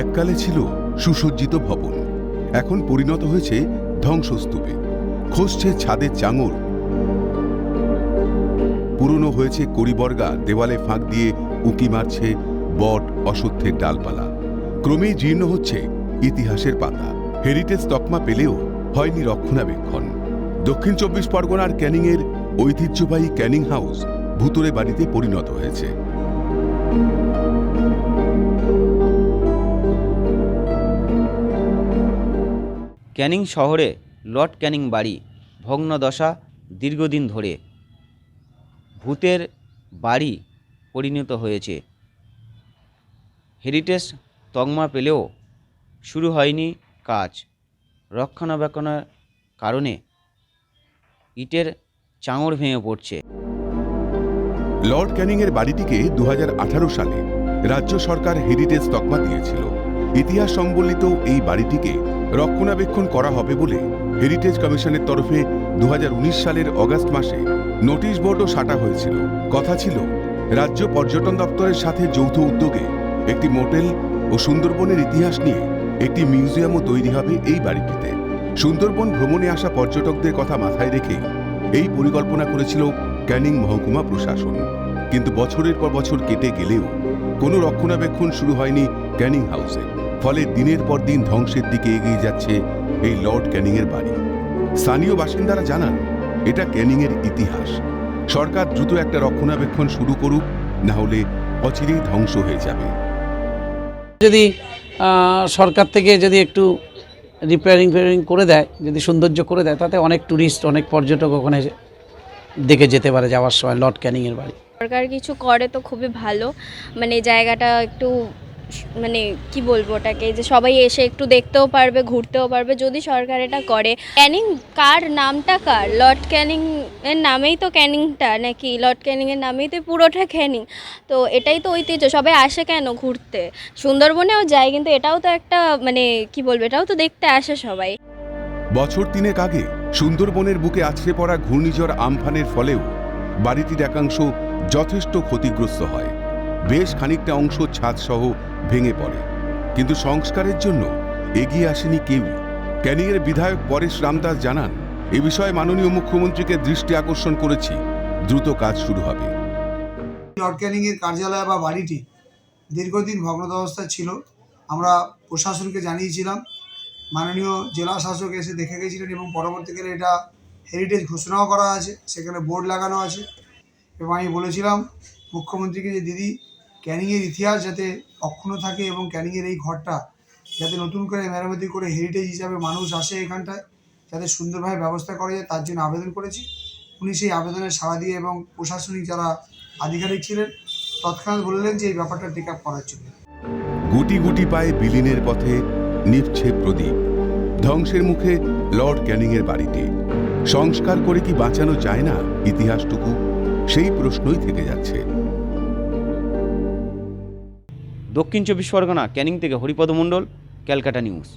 এককালে ছিল সুসজ্জিত ভবন। এখন পরিণত হয়েছে ধ্বংসস্তূপে। খসছে ছাদের চাঙর। পুরনো হয়েছে করিবর্গা দেওয়ালে ফাঁক দিয়ে উঁকি মারছে বট অশ্বত্থের ডালপালা। ক্রমেই জীর্ণ হচ্ছে ইতিহাসের পাতা। হেরিটেজ তকমা পেলেও হয়নি রক্ষণাবেক্ষণ। দক্ষিণ চব্বিশ পরগনার ক্যানিংয়ের ঐতিহ্যবাহী ক্যানিং হাউস ভুতুরে বাড়িতে পরিণত হয়েছে। ক্যানিং শহরে লর্ড ক্যানিং বাড়ি, ভগ্নদশা দীর্ঘদিন ধরে। ভূতের বাড়ি পরিণত হয়েছে। হেরিটেজ তকমা পেলেও শুরু হয়নি কাজ। রক্ষণাবেক্ষণের কারণে ইটের চাঙড় ভেঙে পড়ছে। লর্ড ক্যানিংয়ের বাড়িটিকে দু হাজার আঠারো সালে রাজ্য সরকার হেরিটেজ তকমা দিয়েছিল। ইতিহাস সম্বলিত এই বাড়িটিকে রক্ষণাবেক্ষণ করা হবে বলে হেরিটেজ কমিশনের তরফে দু হাজার উনিশ সালের অগাস্ট মাসে নোটিশ বোর্ডও সাটা হয়েছিল। কথা ছিল, রাজ্য পর্যটন দপ্তরের সাথে যৌথ উদ্যোগে একটি মোটেল ও সুন্দরবনের ইতিহাস নিয়ে একটি মিউজিয়ামও তৈরি হবে এই বাড়িটিতে। সুন্দরবন ভ্রমণে আসা পর্যটকদের কথা মাথায় রেখেই এই পরিকল্পনা করেছিল ক্যানিং মহকুমা প্রশাসন। কিন্তু বছরের পর বছর কেটে গেলেও কোনো রক্ষণাবেক্ষণ শুরু হয়নি ক্যানিং হাউসে ফলে দিনের পর দিন ধ্বংসের দিকে এগিয়ে যাচ্ছে এই লর্ড ক্যানিংয়ের বাড়ি। স্থানীয় বাসিন্দারা জানান এটা ক্যানিংয়ের ইতিহাস। সরকার দ্রুত একটা রক্ষণাবেক্ষণ শুরু করুক না হলে অচিরেই ধ্বংস হয়ে যাবে। যদি সরকার থেকে যদি একটু রিপেয়ারিং ফেয়ারিং করে দেয় যদি সৌন্দর্য করে দেয় তাতে অনেক ট্যুরিস্ট অনেক পর্যটক ওখানে দেখে যেতে পারে যাওয়ার সময় লর্ড ক্যানিংয়ের বাড়ি। সরকার কিছু করে তো খুবই ভালো। মানে জায়গাটা একটু মানে কি বলব ওটাকে, যে সবাই এসে একটু দেখতেও পারবে, ঘুরতেও পারবে, যদি সরকার এটা করে। ক্যানিং কার নামটা কার? লর্ড ক্যানিং এর নামেই তো ক্যানিংটা নাকি? লর্ড ক্যানিং এর নামেই তো পুরোটা ক্যানিং। তো এটাই তো ঐতিহ্য, সবাই আসে কেন ঘুরতে? সুন্দরবনেও যায়, কিন্তু এটাও তো একটা মানে কি বলব, এটাও তো দেখতে আসে সবাই। বছর তিনেক আগে সুন্দরবনের বুকে আছড়ে পড়া ঘূর্ণিঝড় আমফানের ফলেও বাড়িটির একাংশ যথেষ্ট ক্ষতিগ্রস্ত হয়। বেশ খানিকটা অংশ ছাদসহ ভেঙে পড়ে। কিন্তু সংস্কারের জন্য এগিয়ে আসেনি কেউই ক্যানিংয়ের বিধায়ক পরেশ রামদাস জানান, এ বিষয়ে মাননীয় মুখ্যমন্ত্রীকে দৃষ্টি আকর্ষণ করেছি। দ্রুত কাজ শুরু হবে। লর্ড ক্যানিংয়ের কার্যালয় বা বাড়িটি দীর্ঘদিন ভগ্নদবস্থায় ছিল। আমরা প্রশাসনকে জানিয়েছিলাম, মাননীয় জেলা শাসক এসে দেখে গেছিলেন এবং পরবর্তীকালে এটা হেরিটেজ ঘোষণাও করা আছে, সেখানে বোর্ড লাগানো আছে। এবং আমি বলেছিলাম, মুখ্যমন্ত্রীকে যে দিদি ক্যানিংয়ের ইতিহাস যাতে অক্ষুণ্ণ থাকে এবং ক্যানিংয়ের এই ঘরটা যাতে নতুন করে মেরামতি করে হেরিটেজ হিসাবে মানুষ আসে এখানটায়, যাতে সুন্দরভাবে ব্যবস্থা করা যায়, তার জন্য আবেদন করেছি। উনি সেই আবেদনের সাড়া দিয়ে এবং প্রশাসনিক যারা আধিকারিক ছিলেন, তৎক্ষণাৎ বললেন যে এই ব্যাপারটা টেক আপ করার জন্য। গুটি গুটি পায়ে বিলীনের পথে নিভছে প্রদীপ। ধ্বংসের মুখে লর্ড ক্যানিংয়ের বাড়িটি। সংস্কার করে কি বাঁচানো যায় না ইতিহাসটুকু? সেই প্রশ্নই থেকে যাচ্ছে। দক্ষিণ চব্বিশ পরগনা ক্যানিং থেকে হরিপদ মণ্ডল ক্যালকাটা নিউজ।